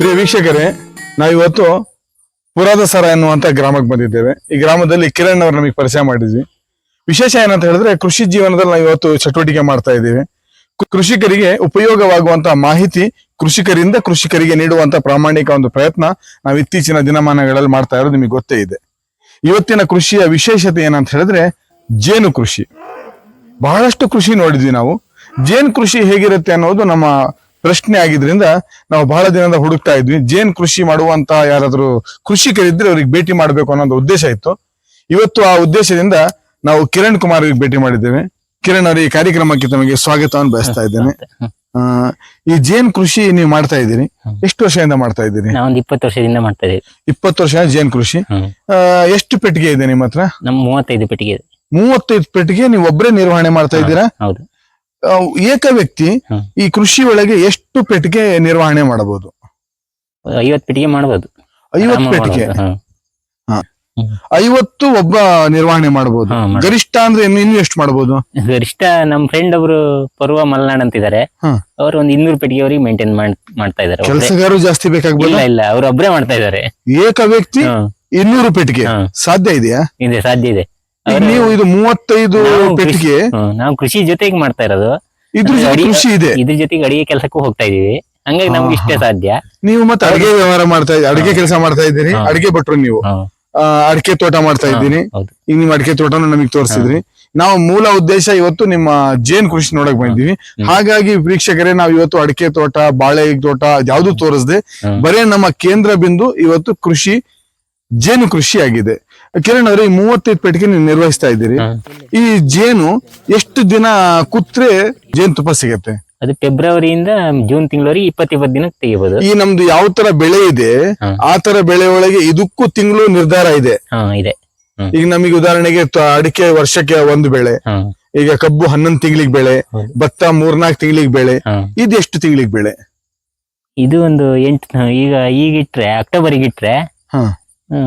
ಪ್ರಿಯ ವೀಕ್ಷಕರೇ, ನಾವಿವತ್ತು ಪುರಾದಸರ ಎನ್ನುವಂತ ಗ್ರಾಮಕ್ಕೆ ಬಂದಿದ್ದೇವೆ. ಈ ಗ್ರಾಮದಲ್ಲಿ ಕಿರಣ್ ಅವರು ನಮಗೆ ಪರಿಚಯ ಮಾಡಿದ್ವಿ. ವಿಶೇಷ ಏನಂತ ಹೇಳಿದ್ರೆ, ಕೃಷಿ ಜೀವನದಲ್ಲಿ ನಾವು ಇವತ್ತು ಚಟುವಟಿಕೆ ಮಾಡ್ತಾ ಇದ್ದೀವಿ. ಕೃಷಿಕರಿಗೆ ಉಪಯೋಗವಾಗುವಂತಹ ಮಾಹಿತಿ, ಕೃಷಿಕರಿಂದ ಕೃಷಿಕರಿಗೆ ನೀಡುವಂತ ಪ್ರಾಮಾಣಿಕ ಒಂದು ಪ್ರಯತ್ನ ನಾವು ಇತ್ತೀಚಿನ ದಿನಮಾನಗಳಲ್ಲಿ ಮಾಡ್ತಾ ಇರೋದು ನಿಮಗೆ ಗೊತ್ತೇ ಇದೆ. ಇವತ್ತಿನ ಕೃಷಿಯ ವಿಶೇಷತೆ ಏನಂತ ಹೇಳಿದ್ರೆ, ಜೇನು ಕೃಷಿ. ಬಹಳಷ್ಟು ಕೃಷಿ ನೋಡಿದ್ವಿ ನಾವು. ಜೇನು ಕೃಷಿ ಹೇಗಿರುತ್ತೆ ಅನ್ನೋದು ನಮ್ಮ ಪ್ರಶ್ನೆ ಆಗಿದ್ರಿಂದ ನಾವು ಬಹಳ ದಿನದ ಹುಡುಕ್ತಾ ಇದ್ವಿ ಜೇನ್ ಕೃಷಿ ಮಾಡುವಂತ ಯಾರಾದ್ರೂ ಕೃಷಿಕರಿದ್ರೆ ಅವ್ರಿಗೆ ಭೇಟಿ ಮಾಡಬೇಕು ಅನ್ನೋ ಒಂದು ಉದ್ದೇಶ ಇತ್ತು. ಇವತ್ತು ಆ ಉದ್ದೇಶದಿಂದ ನಾವು ಕಿರಣ್ ಕುಮಾರ್ ಅವ್ರಿಗೆ ಭೇಟಿ ಮಾಡಿದ್ದೇವೆ. ಕಿರಣ್ ಅವರ ಈ ಕಾರ್ಯಕ್ರಮಕ್ಕೆ ತಮಗೆ ಸ್ವಾಗತವನ್ನು ಬಯಸ್ತಾ ಇದ್ದೇನೆ. ಆ, ಈ ಜೇನ್ ಕೃಷಿ ನೀವು ಮಾಡ್ತಾ ಇದ್ದೀರಿ. ಎಷ್ಟು ವರ್ಷದಿಂದ ಮಾಡ್ತಾ ಇದ್ದೀರಿ? ನಾವೊಂದು ಇಪ್ಪತ್ತು ವರ್ಷದಿಂದ ಮಾಡ್ತಾ ಇದ್ದೀವಿ. ಇಪ್ಪತ್ತು ವರ್ಷ ಜೇನ್ ಕೃಷಿ. ಆ, ಎಷ್ಟು ಪೆಟ್ಟಿಗೆ ಇದೆ ನಿಮ್ಮ ಹತ್ರ? ನಮ್ಮ ಮೂವತ್ತೈದು ಪೆಟ್ಟಿಗೆ ಇದೆ. ಮೂವತ್ತೈದು ಪೆಟ್ಟಿಗೆ ನೀವು ಒಬ್ಬರೇ ನಿರ್ವಹಣೆ ಮಾಡ್ತಾ ಇದ್ದೀರಾ? ಹೌದು. ಏಕ ವ್ಯಕ್ತಿ ಈ ಕೃಷಿ ಒಳಗೆ ಎಷ್ಟು ಪೆಟ್ಟಿಗೆ ನಿರ್ವಹಣೆ ಮಾಡಬಹುದು? ಐವತ್ತು ಪೆಟ್ಟಿಗೆ ಮಾಡಬಹುದು. ಐವತ್ತು ಪೆಟ್ಟಿಗೆ? ಐವತ್ತು ಒಬ್ಬ ನಿರ್ವಹಣೆ ಮಾಡಬಹುದು. ಗರಿಷ್ಠ ಅಂದ್ರೆ ಇನ್ನು ಎಷ್ಟು ಮಾಡಬಹುದು? ಗರಿಷ್ಠ ನಮ್ ಫ್ರೆಂಡ್ ಅವರು ಪರ್ವ ಮಲ್ನಾಡ್ ಅಂತಿದ್ದಾರೆ. ಇದ್ದಾರೆ ಅವ್ರು ಒಂದ್ ಇನ್ನೂರು ಪೆಟ್ಟಿಗೆವರೆಗೆ ಮೇಂಟೈನ್ ಮಾಡ್ತಾ ಇದಾರೆ. ಕೆಲಸಗಾರರು ಜಾಸ್ತಿ ಬೇಕಾಗ್ಬೋದು? ಇಲ್ಲ ಇಲ್ಲ ಅವ್ರು ಒಬ್ರೇ ಮಾಡ್ತಾ ಇದಾರೆ ಏಕ ವ್ಯಕ್ತಿ ಇನ್ನೂರು ಪೆಟ್ಟಿಗೆ. ಸಾಧ್ಯ ಇದೆಯಾ? ಇದೆ ಸಾಧ್ಯ ಇದೆ. ನೀವು ಇದು ಮೂವತ್ತೈದು ನಾವು ಕೃಷಿ- ಪೆಟ್ಟಿಗೆ ಹ್ಮ್, ನಾವು ಕೃಷಿ ಜೊತೆಗೆ ಮಾಡ್ತಾ ಇರೋದು. ಇದ್ರ ಜೊತೆ ಕೃಷಿ ಇದೆ. ಇದ್ರ ಜೊತೆಗೆ ಅಡಿಗೆ ಕೆಲಸಕ್ಕೂ ಹೋಗ್ತಾ ಇದೀವಿ ಹಂಗಾಗಿ ನಮ್ಗೆ ಇಷ್ಟೇ ಸಾಧ್ಯ. ನೀವು ಮತ್ತೆ ಅಡಿಗೆ ವ್ಯವಹಾರ ಮಾಡ್ತಾ ಇದ್ದೀರಿ. ಅಡಿಗೆ ಕೆಲಸ ಮಾಡ್ತಾ ಇದ್ದೀರಿ. ಹಾ. ಅಡಿಗೆ ಭಟ್ರು ನೀವು. ಹ್ಮ್. ಆ, ಅಡಿಕೆ ತೋಟ ಮಾಡ್ತಾ ಇದ್ದೀನಿ. ಹೌದು. ಈಗ ನೀವು ಅಡಿಕೆ ತೋಟನ ನಮಗೆ ತೋರಿಸಿದ್ರಿ. ನಾವು ಮೂಲ ಉದ್ದೇಶ ಇವತ್ತು ನಿಮ್ಮ ಜೇನ್ ಕೃಷಿ ನೋಡಕ್ ಬಂದಿದ್ದೀವಿ. ಹಾಗಾಗಿ ವೀಕ್ಷಕರೇ ನಾವು ಇವತ್ತು ಅಡಿಕೆ ತೋಟ ಬಾಳೆ ತೋಟ ಯಾವ್ದು ತೋರಿಸದೆ ಹ್ಮ್. ಬರೇ ನಮ್ಮ ಕೇಂದ್ರ ಬಿಂದು ಇವತ್ತು ಕೃಷಿ ಜೇನು ಕೃಷಿ ಆಗಿದೆ. ಕಿರಣ್ ಅವ್ರೆ ಈ ಮೂವತ್ತೈದು ಪೆಟ್ಟಿಗೆ ನೀವು ನಿರ್ವಹಿಸ್ತಾ ಇದ್ದೀರಿ. ಈ ಜೇನು ಎಷ್ಟು ದಿನ ಕೂತ್ರೆ ಜೇನು ತುಪ್ಪ ಸಿಗತ್ತೆ? ಅದು ಫೆಬ್ರವರಿಯಿಂದ ಜೂನ್ ತಿಂಗಳವರೆಗೆ ಇಪ್ಪತ್ ಇಪ್ಪತ್ತು ದಿನ ತೆಗಿಬಹುದು ಈ ನಮ್ದು ಯಾವ ತರ ಬೆಳೆ ಇದೆ ಆ ತರ ಬೆಳೆ ಒಳಗೆ ಇದಕ್ಕೂ ತಿಂಗಳು ನಿರ್ಧಾರ ಇದೆ. ಹಾ ಇದೆ. ಹ್ಮ್. ಈಗ ನಮಗೆ ಉದಾಹರಣೆಗೆ ತ- ಅಡಿಕೆ ವರ್ಷಕ್ಕೆ ಒಂದು ಬೆಳೆ ಈಗ ಕಬ್ಬು ಹನ್ನೊಂದು ತಿಂಗಳಿಗೆ ಬೆಳೆ. ಭತ್ತ ಮೂರ್ನಾಲ್ಕು ತಿಂಗಳಿಗೆ ಬೆಳೆ ಇದು ಎಷ್ಟು ತಿಂಗಳಿಗೆ ಬೆಳೆ? ಇದು ಒಂದು ಎಂಟು ಈಗ ಈಗ ಇಟ್ರೆ ಅಕ್ಟೋಬರ್ಗೆ ಇಟ್ರೆ ಹಾ.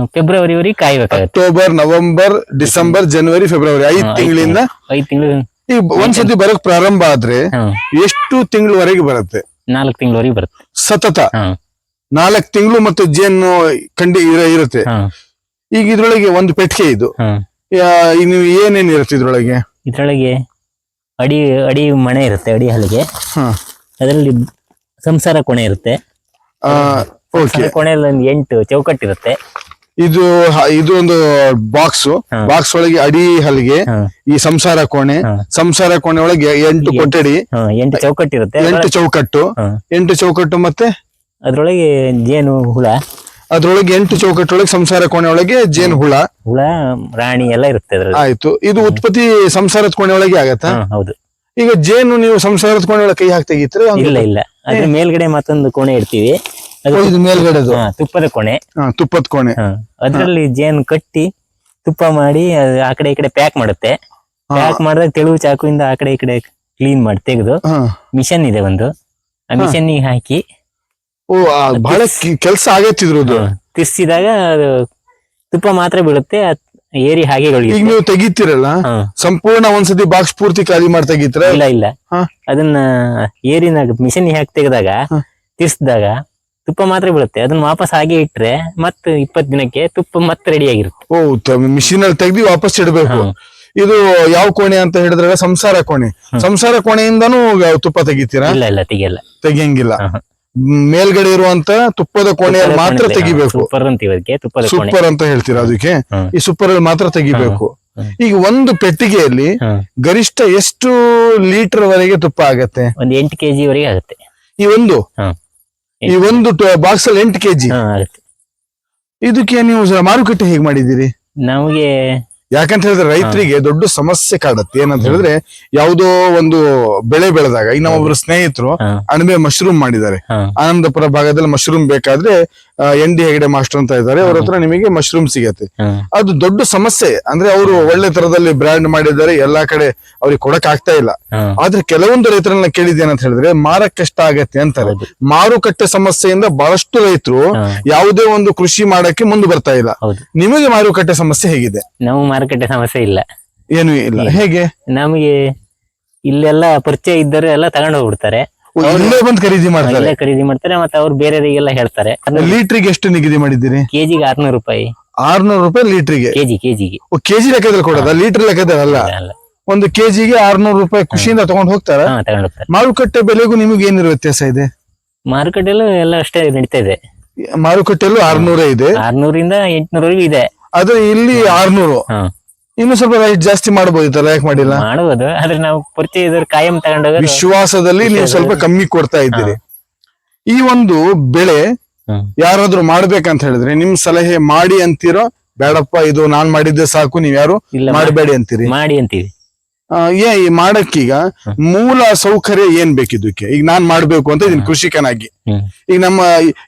ಫೆಬ್ರವರಿವರೆಗೆ ಕಾಯ್ಬೇಕಾಗತ್ತೆ. ಅಕ್ಟೋಬರ್ ನವೆಂಬರ್ ಡಿಸೆಂಬರ್ ಜನವರಿ ಫೆಬ್ರವರಿ ಐದ್ ತಿಂಗಳಿಂದ ಐದ್ ತಿಂಗಳು. ಈಗ ಒಂದ್ಸತಿ ಬರಕ್ ಪ್ರಾರಂಭ ಆದ್ರೆ ಎಷ್ಟು ತಿಂಗಳವರೆಗೆ ಬರುತ್ತೆ? ನಾಲ್ಕು ತಿಂಗಳವರೆಗೆ ಬರುತ್ತೆ. ಸತತ? ಹಾ. ನಾಲ್ಕು ತಿಂಗಳು ಮತ್ತು ಜೇನು ಖಂಡಿ ಇರ- ಇರುತ್ತೆ. ಹಾ. ಈಗ ಇದ್ರೊಳಗೆ ಒಂದು ಪೆಟ್ಟಿಗೆ ಇದು. ಹಾ. ಯಾ- ಈಗ ನೀವು ಏನೇನ್ ಇರುತ್ತೆ ಇದ್ರೊಳಗೆ? ಇದ್ರೊಳಗೆ ಅಡಿ ಅಡಿ ಮಣೆ ಇರುತ್ತೆ ಅಡಿ ಹಲಿಗೆ. ಹಾ. ಅದರಲ್ಲಿ ಸಂಸಾರ ಕೋಣೆ ಇರುತ್ತೆ. ಓಕೆ ಸಂಸಾರ ಕೋಣೆಯಲ್ಲಿ ಒಂದು ಎಂಟು ಚೌಕಟ್ಟಿರುತ್ತೆ. ಇದು ಇದು ಒಂದು ಬಾಕ್ಸ್. ಬಾಕ್ಸ್ ಒಳಗೆ ಅಡಿ ಹಲ್ಗೆ ಈ ಸಂಸಾರ ಕೋಣೆ. ಸಂಸಾರ ಕೋಣೆ ಒಳಗೆ ಎಂಟು. ಕೊಠಡಿ. ಎಂಟು ಚೌಕಟ್ಟಿರುತ್ತೆ. ಎಂಟು ಚೌಕಟ್ಟು. ಎಂಟು ಚೌಕಟ್ಟು ಮತ್ತೆ? ಅದ್ರೊಳಗೆ ಜೇನು ಹುಳ. ಅದ್ರೊಳಗೆ ಎಂಟು ಚೌಕಟ್ಟೊಳಗೆ ಸಂಸಾರ ಕೋಣೆ ಒಳಗೆ ಜೇನು ಹುಳ. ಹುಳ ರಾಣಿ ಎಲ್ಲ ಇರುತ್ತೆ ಅದ್ರಲ್ಲಿ. ಆಯ್ತು. ಇದು ಉತ್ಪತ್ತಿ ಸಂಸಾರದ ಕೋಣೆ ಒಳಗೆ ಆಗತ್ತಾ? ಹೌದು. ಈಗ ಜೇನು ನೀವು ಸಂಸಾರದ ಕೋಣೆ ಒಳಗೆ ಕೈ ಹಾಕಿ ತೆಗಿತೀರ? ಇಲ್ಲ ಇಲ್ಲ. ಅದ್ರ ಮೇಲ್ಗಡೆ ಮತ್ತೊಂದು ಕೋಣೆ ಇಡ್ತೀವಿ. ಇದು ಮೇಲ್ಗಡೆದು. ತುಪ್ಪದ ಕೋಣೆ. ತುಪ್ಪದ ಕೋಣೆ. ಅದ್ರಲ್ಲಿ ಜೇನು ಕಟ್ಟಿ ತುಪ್ಪ ಮಾಡಿ ಆ ಕಡೆ ಈ ಕಡೆ ಪ್ಯಾಕ್ ಮಾಡುತ್ತೆ. ಪ್ಯಾಕ್ ಮಾಡಿದಾಗ ತೆಳು ಚಾಕುವಿಂದ ಆ ಕಡೆ ಈ ಕಡೆ ಕ್ಲೀನ್ ಮಾಡಿ ತೆಗೆದು ಮಿಷನ್ ಇದೆ ಒಂದು. ಆ ಮಿಷನ್ ಹಾಕಿ ಓ ಬಹಳ ಕೆಲಸ ಆಗುತ್ತಿದ್ರು ಅದು. ತಿರ್ಸಿದಾಗ ಅದು ತುಪ್ಪ ಮಾತ್ರ ಬೀಳುತ್ತೆ ಏರಿ ಹಾಗೆ ಈಗ ನೀವು ತೆಗಿತೀರಲ್ಲ. ಸಂಪೂರ್ಣ ಒಂದ್ಸತಿ ಬಾಕ್ಸ್ ಪೂರ್ತಿ ಖಾಲಿ ಮಾಡಿ ತೆಗಿತೀರ? ಇಲ್ಲ ಇಲ್ಲ. ಅದನ್ನ ಏರಿನ ಮಿಷನ್ ಹಾಕಿ ತೆಗೆದಾಗ. ತಿರ್ಸಿದಾಗ ತುಪ್ಪ ಮಾತ್ರ ಬೀಳುತ್ತೆ. ಅದನ್ನ ವಾಪಸ್ ಹಾಗೆ ಇಟ್ರೆ ಮತ್ತೆ ಇಪ್ಪತ್ ದಿನಕ್ಕೆ ತುಪ್ಪ ಮತ್ತೆ ರೆಡಿ ಆಗಿರುತ್ತೆ. ಓ ಮಿಷಿನ್ ಅಲ್ಲಿ ತೆಗ್ದು ವಾಪಸ್ ಇಡಬೇಕು. ಇದು ಯಾವ ಕೋಣೆ ಅಂತ ಹೇಳಿದ್ರೆ ಸಂಸಾರ ಕೋಣೆ. ಸಂಸಾರ ಕೋಣೆಯಿಂದನೂ ತುಪ್ಪ ತೆಗಿತೀರಾ? ಇಲ್ಲ ಇಲ್ಲ ತೆಗಿಯಲ್ಲ. ತೆಗಿಯಂಗಿಲ್ಲ. ಮೇಲ್ಗಡೆ ಇರುವಂತ ತುಪ್ಪದ ಕೋಣೆಯಲ್ಲಿ ಮಾತ್ರ ತೆಗಿಬೇಕು. ಸೂಪರ್ ಅದಕ್ಕೆ ತುಪ್ಪದ ಸೂಪರ್ ಅಂತ ಹೇಳ್ತೀರಾ ಅದಕ್ಕೆ? ಈ ಸೂಪರ್ ಅಲ್ಲಿ ಮಾತ್ರ ತೆಗಿಬೇಕು. ಈಗ ಒಂದು ಪೆಟ್ಟಿಗೆಯಲ್ಲಿ ಗರಿಷ್ಠ ಎಷ್ಟು ಲೀಟರ್ ವರೆಗೆ ತುಪ್ಪ ಆಗತ್ತೆ? ಒಂದ್ ಎಂಟು ಕೆಜಿ ವರೆಗೆ ಆಗುತ್ತೆ. ಈ ಒಂದು. ಈ ಒಂದು ಬಾಕ್ಸ್ ಅಲ್ಲಿ ಎಂಟು ಕೆಜಿ ಹಾ ಆಗುತ್ತೆ ಇದಕ್ಕೆ ನೀವು ಮಾರುಕಟ್ಟೆ ಹೇಗೆ ಮಾಡಿದ್ದೀರಿ? ನಮಗೆ ಯಾಕಂತ ಹೇಳಿದ್ರೆ ರೈತರಿಗೆ ದೊಡ್ಡ ಸಮಸ್ಯೆ ಕಾಡತ್ತೆ. ಏನಂತ ಹೇಳಿದ್ರೆ ಯಾವುದೋ ಒಂದು ಬೆಳೆ ಬೆಳೆದಾಗ ಈಗ ನಮ್ಮೊಬ್ರು ಸ್ನೇಹಿತರು ಅಣಬೆ ಮಶ್ರೂಮ್ ಮಾಡಿದ್ದಾರೆ. ಆನಂದಪುರ ಭಾಗದಲ್ಲಿ ಮಶ್ರೂಮ್ ಬೇಕಾದ್ರೆ ಎನ್ ಡಿ ಹೆಗಡೆ ಮಾಸ್ಟರ್ ಅಂತ ಇದ್ದಾರೆ ಅವ್ರ ಹತ್ರ ನಿಮಗೆ ಮಶ್ರೂಮ್ ಸಿಗತ್ತೆ. ಅದು ದೊಡ್ಡ ಸಮಸ್ಯೆ. ಅಂದ್ರೆ ಅವರು ಒಳ್ಳೆ ತರದಲ್ಲಿ ಬ್ರ್ಯಾಂಡ್ ಮಾಡಿದ್ದಾರೆ ಎಲ್ಲಾ ಕಡೆ ಅವ್ರಿಗೆ ಕೊಡಕ್ ಆಗ್ತಾ ಇಲ್ಲ. ಆದ್ರೆ ಕೆಲವೊಂದು ರೈತರನ್ನ ಕೇಳಿದ್ದೇನಂತ ಹೇಳಿದ್ರೆ ಮಾರಕ್ ಕಷ್ಟ ಆಗತ್ತೆ ಅಂತಾರೆ ಮಾರುಕಟ್ಟೆ ಸಮಸ್ಯೆಯಿಂದ ಬಹಳಷ್ಟು ರೈತರು ಯಾವುದೇ ಒಂದು ಕೃಷಿ ಮಾಡಕ್ಕೆ ಮುಂದೆ ಬರ್ತಾ ಇಲ್ಲ. ನಿಮಗೆ ಮಾರುಕಟ್ಟೆ ಸಮಸ್ಯೆ ಹೇಗಿದೆ? ನಾವು ಮಾರುಕಟ್ಟೆ ಸಮಸ್ಯೆ ಇಲ್ಲ. ಏನು ಇಲ್ಲ. ಹೇಗೆ? ನಮಗೆ ಇಲ್ಲೆಲ್ಲ ಪರಿಚಯ ಇದ್ದರೆ ಎಲ್ಲ ತಗೊಂಡು ಹೋಗ್ಬಿಡ್ತಾರೆ ಇಲ್ಲೇ ಬಂದು ಖರೀದಿ ಮಾಡ್ತಾರೆ? ಇಲ್ಲೇ ಖರೀದಿ ಮಾಡ್ತಾರೆ ಮತ್ತೆ ಅವ್ರು ಬೇರೆಯವರಿಗೆಲ್ಲ ಹೇಳ್ತಾರೆ. ಲೀಟ್ರಿಗೆ ಎಷ್ಟು ನಿಗದಿ ಮಾಡಿದ್ದೀರಿ? ಕೆಜಿಗೆ ಆರ್ನೂರು ರೂಪಾಯಿ. ಆರ್ನೂರು ರೂಪಾಯಿ ಲೀಟ್ರಿಗೆ? ಕೆಜಿ ಕೆಜಿಗೆ. ಓ ಕೆಜಿ ಲೆಕ್ಕದಲ್ಲಿ ಕೊಡೋದ? ಲೀಟರ್ ಲೆಕ್ಕದಲ್ಲಿ ಅಲ್ಲ? ಒಂದು ಕೆಜಿಗೆ ಆರ್ನೂರು ರೂಪಾಯಿ ಖುಷಿಯಿಂದ ತಗೊಂಡ್ ಹೋಗ್ತಾರ? ಮಾರುಕಟ್ಟೆ ಬೆಲೆಗೂ ನಿಮಗೆ ಏನಿರೋ ವ್ಯತ್ಯಾಸ ಇದೆ? ಮಾರುಕಟ್ಟೆಲ್ಲೂ ಎಲ್ಲ ಅಷ್ಟೇ ನಡೀತಾ ಇದೆ. ಮಾರುಕಟ್ಟೆಲ್ಲೂ ಆರ್ನೂರೇ ಇದೆ? ಆರ್ನೂರಿಂದ ಎಂಟ್ನೂರವರೆಗೂ ಇದೆ. ಅದು ಇಲ್ಲಿ ಆರ್ನೂರು. ಇನ್ನು ಸ್ವಲ್ಪ ರೈಟ್ ಜಾಸ್ತಿ ಮಾಡಬಹುದಿತ್ತಲ್ಲ ಯಾಕೆ ಮಾಡಿಲ್ಲ? ಮಾಡಬಹುದು ಆದ್ರೆ ನಾವು ಪರಿಚಯದವ್ರು ಕಾಯಂ ತಗೊಂಡಾಗ ವಿಶ್ವಾಸದಲ್ಲಿ ನೀವು ಸ್ವಲ್ಪ ಕಮ್ಮಿ ಕೊಡ್ತಾ ಇದ್ದೀರಿ. ಈ ಒಂದು ಬೆಳೆ. ಯಾರಾದ್ರೂ ಮಾಡ್ಬೇಕಂತ ಹೇಳಿದ್ರೆ ನಿಮ್ ಸಲಹೆ ಮಾಡಿ ಅಂತೀರೋ ಬೇಡಪ್ಪ ಇದು ನಾನ್ ಮಾಡಿದ್ದೆ ಸಾಕು ನೀವ್ ಯಾರು ಮಾಡಬೇಡಿ ಅಂತೀರಿ. ಮಾಡಿ ಅಂತೀವಿ. ಏ ಈ ಮಾಡಕ್ಕೀಗ ಮೂಲ ಸೌಕರ್ಯ ಏನ್ ಬೇಕಿದ್ದಕ್ಕೆ ಈಗ ನಾನ್ ಮಾಡ್ಬೇಕು ಅಂತ ಇದನ್ನ ಕೃಷಿಕನಾಗಿ. ಈಗ ನಮ್ಮ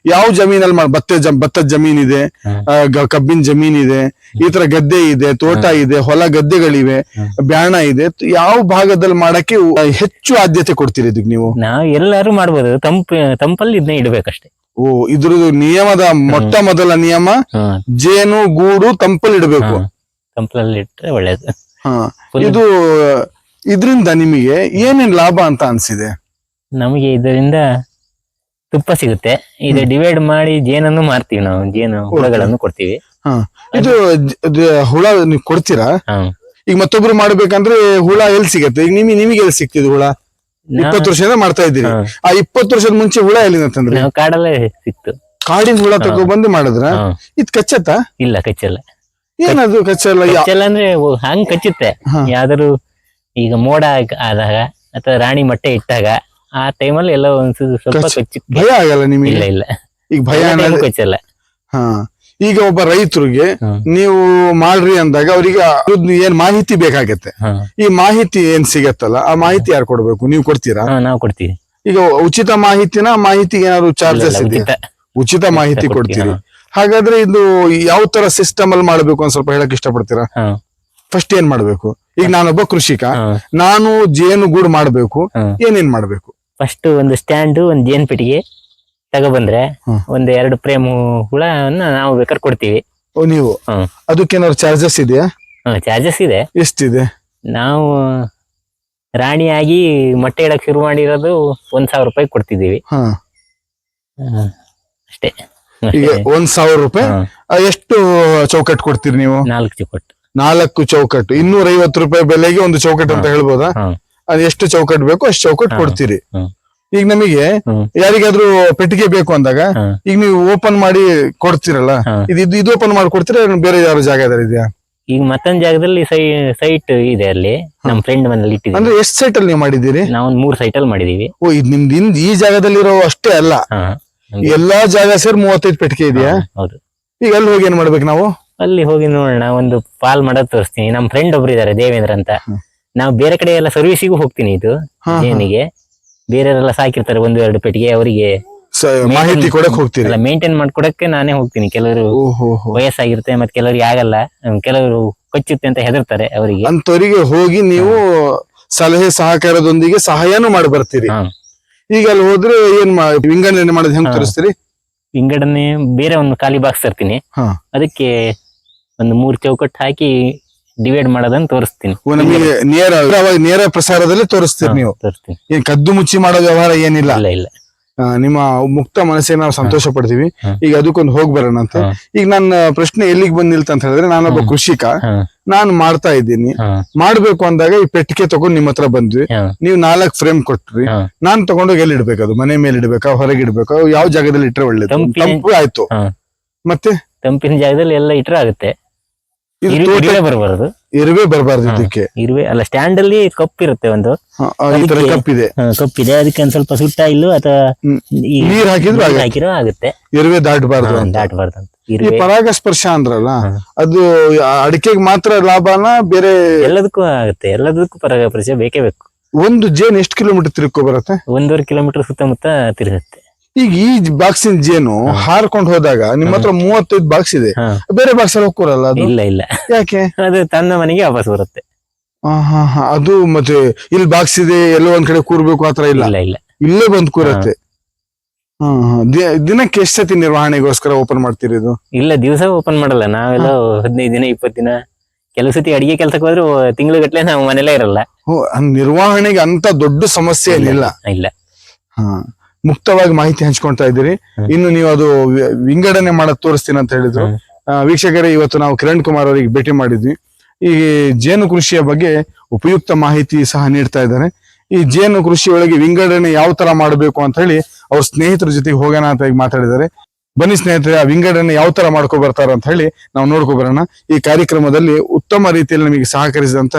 ಯಾವ ಜಮೀನಲ್ಲಿ ಮಾಡ ಭತ್ತ ಭತ್ತದ ಜಮೀನ್ ಇದೆ ಕಬ್ಬಿನ ಜಮೀನ್ ಇದೆ ಈ ತರ ಗದ್ದೆ ಇದೆ ತೋಟ ಇದೆ ಹೊಲ ಗದ್ದೆಗಳಿವೆ ಬ್ಯಾಣ ಇದೆ ಯಾವ ಭಾಗದಲ್ಲಿ ಮಾಡಕ್ಕೆ ಹೆಚ್ಚು ಆದ್ಯತೆ ಕೊಡ್ತೀರಿ ಇದಕ್ಕೆ ನೀವು? ನಾವು ಎಲ್ಲಾರು ಮಾಡ್ಬೋದು ತಂಪ ತಂಪಲ್ಲಿ ಇದನ್ನ ಇಡ್ಬೇಕಷ್ಟೇ. ಓ ಇದ್ರದ್ದು ನಿಯಮದ ಮೊಟ್ಟ ಮೊದಲ ನಿಯಮ ಜೇನು ಗೂಡು ತಂಪಲ್ಲಿ ಇಡಬೇಕು. ತಂಪಲ್ಲಿ ಇಟ್ರೆ ಒಳ್ಳೇದು. ಇದು ಇದರಿಂದ ನಿಮಗೆ ಏನೇನ್ ಲಾಭ ಅಂತ ಅನ್ಸಿದೆ? ನಮಗೆ ಇದರಿಂದ ತುಪ್ಪ ಸಿಗುತ್ತೆ. ಇದು ಡಿವೈಡ್ ಮಾಡಿ ಜೇನನ್ನು ಮಾರ್ತೀವಿ ನಾವು. ಜೇನು ಹುಳಗಳನ್ನು ಕೊಡ್ತೀವಿ. ಇದು ಹುಳ ನೀವು ಕೊಡ್ತೀರಾ? ಈಗ ಮತ್ತೊಬ್ರು ಮಾಡ್ಬೇಕಂದ್ರೆ ಹುಳ ಎಲ್ಲಿ ಸಿಗತ್ತೆ? ಈಗ ನಿಮಗೆ ನಿಮಗೆ ಎಲ್ಲಿ ಸಿಕ್ತಿದ್ ಹುಳ? ಇಪ್ಪತ್ತು ವರ್ಷದಿಂದ ಮಾಡ್ತಾ ಇದ್ದೀರಿ. ಆ ಇಪ್ಪತ್ತು ವರ್ಷದ ಮುಂಚೆ ಹುಳ ಎಲ್ಲಿಂದ ತಂದ್ರೆ? ಕಾಡಲ್ಲೇ ಸಿಕ್ತು. ಕಾಡಿನ ಹುಳ ತಗೊಬಂದು ಮಾಡಿದ್ರ? ಇದು ಇದ್ ಕಚ್ಚತ್ತ? ಇಲ್ಲ ಕಚ್ಚಲ್ಲ. ಏನದು ಕಚ್ಚಲ್ಲ ಕಚ್ಚಲ್ಲ ಅಂದ್ರೆ ಹಂಗ್ ಕಚ್ಚುತ್ತೆ. ಯಾವ್ದಾದ್ರು ಈಗ ಮೋಡ ಆದಾಗ ಅಥವಾ ರಾಣಿ ಮೊಟ್ಟೆ ಇಟ್ಟಾಗ ಆ ಟೈಮಲ್ಲಿ ಎಲ್ಲ ಒಂದ್ ಸ್ವಲ್ಪ ಕಚ್ಚುತ್ತೆ. ಭಯ ಆಗಲ್ಲ ನಿಮಗೆ? ಇಲ್ಲ ಇಲ್ಲ. ಈಗ ಭಯ ಕಚ್ಚಲ್ಲ. ಹಾ. ಈಗ ಒಬ್ಬ ರೈತರಿಗೆ ನೀವು ಮಾಡ್ರಿ ಅಂದಾಗ ಅವ್ರಿಗೆ ಏನ್ ಮಾಹಿತಿ ಬೇಕಾಗತ್ತೆ? ಈ ಮಾಹಿತಿ ಏನ್ ಸಿಗತ್ತಲ್ಲ ಆ ಮಾಹಿತಿ ಯಾರು ಕೊಡ್ಬೇಕು? ನೀವು ಕೊಡ್ತೀರಾ? ನಾವು ಕೊಡ್ತೀವಿ. ಈಗ ಉಚಿತ ಮಾಹಿತಿನ ಮಾಹಿತಿಗೆ ಏನಾದ್ರು ಚಾರ್ಜಸ್ ಇದೆ ಉಚಿತ. ಮಾಹಿತಿ ಕೊಡ್ತೀರಿ. ಹಾಗಾದ್ರೆ ಇದು ಯಾವ ತರ ಸಿಸ್ಟಮ್ ಅಲ್ಲಿ ಮಾಡ್ಬೇಕು ಅಂತ ಸ್ವಲ್ಪ ಹೇಳಕ್ ಇಷ್ಟಪಡ್ತೀರಾ. ಫಸ್ಟ್ ಏನ್ ಮಾಡ್ಬೇಕು? ಈಗ ನಾನೊಬ್ಬ ಕೃಷಿಕ. ನಾನು ಜೇನು ಗೂಡು ಮಾಡ್ಬೇಕು. ಏನೇನ್ ಮಾಡ್ಬೇಕು? ಫಸ್ಟ್ ಒಂದು ಸ್ಟ್ಯಾಂಡ್ ಒಂದು ಜೇನ್ ಪೆಟ್ಟಿಗೆ ತಗೊಬಂದ್ರೆ. ಒಂದ್ ಎರಡು ಪ್ರೇಮ್ ಹುಳವನ್ನ ನಾವು ಬೇಕಾದ್ರೆ ಕೊಡ್ತೀವಿ. ಓ ನೀವು. ಅದಕ್ಕೇನಾದ್ರು ಚಾರ್ಜಸ್ ಇದೆಯಾ? ಚಾರ್ಜಸ್ ಇದೆ. ಎಷ್ಟಿದೆ? ನಾವು ರಾಣಿಯಾಗಿ ಮೊಟ್ಟೆ ಇಡಕ್ ಶುರು ಮಾಡಿರೋದು ಒಂದ್ ಸಾವಿರ ರೂಪಾಯಿ ಕೊಡ್ತಿದ್ದೀವಿ. ಅಷ್ಟೇ. ಈಗ ಒಂದ್ ಸಾವಿರ ರೂಪಾಯಿ? ಆ, ಎಷ್ಟು ಚೌಕಟ್ಟು ಕೊಡ್ತೀರಿ ನೀವು? ನಾಲ್ಕು ಚೌಕಟ್ಟು. ನಾಲ್ಕು ಚೌಕಟ್ಟು. ಇನ್ನೂರ ಐವತ್ತು ರೂಪಾಯಿ ಬೆಲೆಗೆ ಒಂದು ಚೌಕಟ್ಟು ಅಂತ ಹೇಳ್ಬೋದಾ? ಹಾ. ಅದು ಎಷ್ಟು ಚೌಕಟ್ಟು ಬೇಕು ಅಷ್ಟು ಚೌಕಟ್ಟು ಕೊಡ್ತೀರಿ. ಈಗ ನಮಗೆ ಹ್ಮ್. ಯಾರಿಗಾದ್ರೂ ಪೆಟ್ಟಿಗೆ ಬೇಕು ಅಂದಾಗ ಹಾ. ಈಗ ನೀವು ಓಪನ್ ಮಾಡಿ ಕೊಡ್ತೀರಲ್ಲ ಹಾ. ಇದು ಇದು- ಇದು ಓಪನ್ ಮಾಡಿ ಕೊಡ್ತೀರಾ ಬೇರೆ ಯಾರು ಜಾಗ ಇದೆಯಾ? ಈಗ ಮತ್ತೊಂದ್ ಜಾಗದಲ್ಲಿ ಸೈ ಸೈಟ್ ಇದೆ ಅಲ್ಲಿ ನಮ್ ಫ್ರೆಂಡ್ ಮನೇಲಿ ಇಟ್ಟಿದ್ದೀವಿ. ಅಂದ್ರೆ ಎಷ್ಟು ಸೈಟ್ ಅಲ್ಲಿ ನೀವು ಮಾಡಿದ್ದೀರಿ? ನಾವೊಂದ್ ಮೂರ್ ಸೈಟ್ ಅಲ್ಲಿ ಮಾಡಿದೀವಿ ಓ ಇದು ನಿಮ್ದು ಹಿಂದ್ ಈ ಜಾಗದಲ್ಲಿರೋ ಅಷ್ಟೇ ಅಲ್ಲ. ಹಾ. ಎಲ್ಲಾ ಜಾಗ ಸೇರಿ ಮೂವತ್ತೈದು ಪೆಟ್ಟಿಗೆ ಇದೆಯಾ? ಹೌದು ಈಗ ಅಲ್ಲಿ ಹೋಗಿ ಏನ್ ಮಾಡ್ಬೇಕು ನಾವು? ಅಲ್ಲಿ ಹೋಗಿ ನೋಡೋಣ ಒಂದು ಪಾಲ್ ಮಾಡೋದ್ ತೋರಿಸ್ತೀನಿ. ನಮ್ ಫ್ರೆಂಡ್ ಒಬ್ರು ಇದಾರೆ ದೇವೇಂದ್ರ ಅಂತ. ನಾವು ಬೇರೆ ಕಡೆ ಎಲ್ಲ ಸರ್ವಿಸಿಗೂ ಹೋಗ್ತೀನಿ ಇದು. ಜೇನಿಗೆ. ಬೇರೆಯವರೆಲ್ಲ ಸಾಕಿರ್ತಾರೆ ಒಂದು ಎರಡು ಪೆಟ್ಟಿಗೆ ಅವರಿಗೆ ಮಾಹಿತಿ ಕೊಡಕ್ ಹೋಗ್ತೀನಿ ಅಲ್ಲ ಮೇಂಟೈನ್ ಮಾಡ್ಕೊಡಕ್ಕೆ ನಾನೇ ಹೋಗ್ತೀನಿ. ಕೆಲವರು ವಯಸ್ಸಾಗಿರುತ್ತೆ ಮತ್ತೆ ಕೆಲವರಿಗೆ ಆಗಲ್ಲ. ಕೆಲವರು ಕಚ್ಚುತ್ತೆ ಅಂತ ಹೆದರ್ತಾರೆ ಅವರಿಗೆ. ಅಂತವರಿಗೆ ಹೋಗಿ ನೀವು ಸಲಹೆ ಸಹಕಾರದೊಂದಿಗೆ ಸಹಾಯನೂ ಮಾಡಿ ಬರ್ತೀರಿ. ಈಗ ಅಲ್ಲಿ ಹೋದ್ರೆ ಏನ್ ಮಾ- ವಿಂಗಡಣೆ ಮಾಡೋದು ಹೆಂಗ್. ತೋರಿಸ್ತೀರಿ? ವಿಂಗಡನೆ ಬೇರೆ ಒಂದು ಖಾಲಿ ಬಾಕ್ಸ್ ತರ್ತೀನಿ. ಹಾ. ಅದಕ್ಕೆ ಒಂದು ಮೂರ್ ಚೌಕಟ್ಟು ಹಾಕಿ ಡಿವೈಡ್ ಮಾಡೋದನ್ನ ತೋರಿಸ್ತೀನಿ. ಓ, ನಮಗೆ ನೇರ ನೇರವಾಗಿ ನೇರ ಪ್ರಸಾರದಲ್ಲಿ ತೋರಿಸ್ತೀರಿ ನೀವು? ತೋರಿಸ್ತೀನಿ. ಏನ್ ಕದ್ದು ಮುಚ್ಚಿ ಮಾಡೋ ವ್ಯವಹಾರ ಏನಿಲ್ಲ? ಇಲ್ಲ ಇಲ್ಲ. ಆ, ನಿಮ್ಮ ಮುಕ್ತ ಮನಸ್ಸೇ ನಾವು ಸಂತೋಷ ಪಡ್ತೀವಿ ಹಾ. ಈಗ ಅದಕ್ಕೊಂದು ಹೋಗ್ ಬರೋಣ ಅಂತ ಹಾ. ಈಗ ನನ್ನ ಪ್ರಶ್ನೆ ಎಲ್ಲಿಗೆ ಬಂದ್ ನಿಲ್ತ ಅಂತ ಹೇಳಿದ್ರೆ ನಾನೊಬ್ಬ. ಕೃಷಿಕ. ಹಾ. ನಾನು ಮಾಡ್ತಾ ಇದ್ದೀನಿ. ಮಾಡ್ಬೇಕು ಅಂದಾಗ ಈ ಪೆಟ್ಟಿಗೆ ತಗೊಂಡು ನಿಮ್ಮ ಹತ್ರ ಬಂದ್ವಿ. ನೀವು ನಾಲ್ಕ್ ಫ್ರೇಮ್ ಕೊಟ್ರಿ. ನಾನ್ ತಗೊಂಡೋಗಿ ಎಲ್ಲಿ ಇಡ್ಬೇಕು ಅದು? ಮನೆ ಮೇಲೆ ಇಡ್ಬೇಕಾ? ಹೊರಗೆ ಇಡ್ಬೇಕಾ? ಯಾವ ಜಾಗದಲ್ಲಿ ಇಟ್ರೆ ಒಳ್ಳೇದು? ತಂಪು ಆಯ್ತು. ಮತ್ತೆ? ತಂಪಿನ ಜಾಗದಲ್ಲಿ ಎಲ್ಲ ಇಟ್ರೆ ಆಗುತ್ತೆ. ಇದು ಇರುವೆ ಬರಬಾರದು. ಇರುವೆ ಬರಬಾರದು. ಇದಕ್ಕೆ. ಇರುವೆ ಅಲ್ಲ ಸ್ಟ್ಯಾಂಡ್ ಅಲ್ಲಿ ಕಪ್ ಇರುತ್ತೆ ಒಂದು. ಕಪ್ಪಿದೆ. ಹಾ, ಕಪ್ ಇದೆ ಅದಕ್ಕೆ ಒಂದ್ ಸ್ವಲ್ಪ ಸುಟ್ಟ ಇಲ್ಲ ಅಥವಾ. ನೀರ್ ಹಾಕಿದ್ರು. ಹಾಕಿರೋ ಆಗುತ್ತೆ. ಇರುವೆ ದಾಟಬಾರ್ದು ದಾಟಬಾರ್ದು ಅಂತ. ಈ ಪರಾಗಸ್ಪರ್ಶ ಅಂದ್ರಲ್ಲ ಅದು ಅಡಿಕೆಗೆ ಮಾತ್ರ ಲಾಭನ ಬೇರೆ ಎಲ್ಲದಕ್ಕೂ ಆಗುತ್ತೆ. ಎಲ್ಲದಕ್ಕೂ ಪರಾಗಸ್ಪರ್ಶ ಬೇಕೇ ಬೇಕು. ಒಂದು ಜೇನು ಎಷ್ಟು ಕಿಲೋಮೀಟರ್ ತಿರುಕೋ ಬರುತ್ತೆ? ಒಂದೂವರೆ ಕಿಲೋಮೀಟರ್ ಸುತ್ತಮುತ್ತ ತಿರುಗುತ್ತೆ. ಈಗ ಈ ಬಾಕ್ಸಿನ ಜೇನು ಹಾರ್ಕೊಂಡು ಹೋದಾಗ ನಿಮ್ಮ ಹತ್ರ ಮೂವತ್ತೈದು ಬಾಕ್ಸ್ ಇದೆ. ಬೇರೆ ಬಾಕ್ಸ್ ಅಲ್ಲಿ ಹೋಗ್ಕೊರಲ್ಲ ಇಲ್ಲ ಇಲ್ಲ. ಯಾಕೆ? ಅದು ತನ್ನ ಮನೆಗೆ ವಾಪಸ್ ಬರುತ್ತೆ. ಅದು ಮತ್ತೆ ಇಲ್ಲಿ ಬಾಕ್ಸ್ ಇದೆ ಎಲ್ಲೋ ಒಂದ್ ಕಡೆ ಕೂರ್ಬೇಕು ಆತರ ಇಲ್ಲ ಇಲ್ಲ. ಇಲ್ಲೇ ಬಂದ್ ಕೂರತ್ತೆ. ಹಾ, ಹಾ. ದಿ- ದಿನಕ್ಕೆ ಎಷ್ಟು ಸತಿ ನಿರ್ವಹಣೆಗೋಸ್ಕರ ಓಪನ್ ಮಾಡ್ತೀರಿ ಇದು ಇಲ್ಲ ದಿವಸ ಓಪನ್ ಮಾಡಲ್ಲ. ನಾವೆಲ್ಲ ಹದಿನೈದು ದಿನ ಇಪ್ಪತ್ತು ದಿನ ಕೆಲವು ಸತಿ ಅಡಿಗೆ ಕೆಲಸಕ್ಕೆ ಹೋದ್ರೆ ತಿಂಗಳು ಗಟ್ಟಲೆ ನಾವು ಮನೇಲೆ ಇರಲ್ಲ. ಹೋ, ನಿರ್ವಹಣೆಗೆ ಅಂತ ದೊಡ್ಡ ಸಮಸ್ಯೆ ಏನಿಲ್ಲ ಇಲ್ಲ. ಹಾ. ಮುಕ್ತವಾಗಿ ಮಾಹಿತಿ ಹಂಚ್ಕೊಳ್ತಾ ಇದ್ದೀರಿ. ಹ್ಮ್. ಇನ್ನು ನೀವು ಅದು ವಿ- ವಿಂಗಡಣೆ ಮಾಡಕ್ ತೋರಿಸ್ತೀನಿ ಅಂತ ಹೇಳಿದ್ರು. ಹ್ಮ್. ಆ, ವೀಕ್ಷಕರೇ ಇವತ್ತು ನಾವು ಕಿರಣ್ ಕುಮಾರ್ ಅವರಿಗೆ ಭೇಟಿ ಮಾಡಿದ್ವಿ. ಈ ಜೇನು ಕೃಷಿಯ ಬಗ್ಗೆ ಉಪಯುಕ್ತ ಮಾಹಿತಿ ಸಹ ನೀಡ್ತಾ ಇದ್ದಾರೆ. ಈ ಜೇನು ಕೃಷಿಯೊಳಗೆ ವಿಂಗಡಣೆ ಯಾವ ತರ ಮಾಡಬೇಕು ಅಂತ ಹೇಳಿ ಅವ್ರ ಸ್ನೇಹಿತರ ಜೊತೆಗೆ ಹೋಗೋಣ ಅಂತ ಈಗ ಮಾತಾಡಿದ್ದಾರೆ. ಬನ್ನಿ ಸ್ನೇಹಿತರೆ, ಆ ವಿಂಗಡಣೆ ಯಾವ ತರ ಮಾಡ್ಕೊ ಬರ್ತಾರ ಅಂತ ಹೇಳಿ ನಾವು ನೋಡ್ಕೊ ಬರೋಣ ಈ ಕಾರ್ಯಕ್ರಮದಲ್ಲಿ ಉತ್ತಮ ರೀತಿಯಲ್ಲಿ ನಮಗೆ ಸಹಕರಿಸಿದಂತ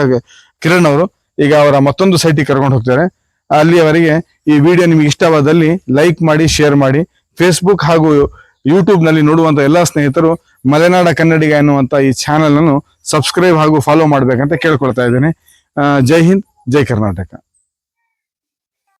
ಕಿರಣ್ ಅವರು. ಈಗ ಅವರ ಮತ್ತೊಂದು ಸೈಟಿಗೆ ಕರ್ಕೊಂಡು ಹೋಗ್ತಾರೆ. ಅಲ್ಲಿಯವರೆಗೆ ಈ ವಿಡಿಯೋ ನಿಮಗೆ ಇಷ್ಟವಾದಲ್ಲಿ ಲೈಕ್ ಮಾಡಿ, ಶೇರ್ ಮಾಡಿ. ಫೇಸ್ಬುಕ್ ಹಾಗೂ ಯೂಟ್ಯೂಬ್ನಲ್ಲಿ ನೋಡುವಂತ ಎಲ್ಲಾ ಸ್ನೇಹಿತರು ಮಲೆನಾಡ ಕನ್ನಡಿಗ ಎನ್ನುವಂತ ಈ ಚಾನೆಲ್ ಅನ್ನು ಸಬ್ಸ್ಕ್ರೈಬ್ ಹಾಗೂ ಫಾಲೋ ಮಾಡ್ಬೇಕಂತ ಕೇಳ್ಕೊಳ್ತಾ ಇದ್ದೇನೆ. ಜೈ ಹಿಂದ್, ಜೈ ಕರ್ನಾಟಕ.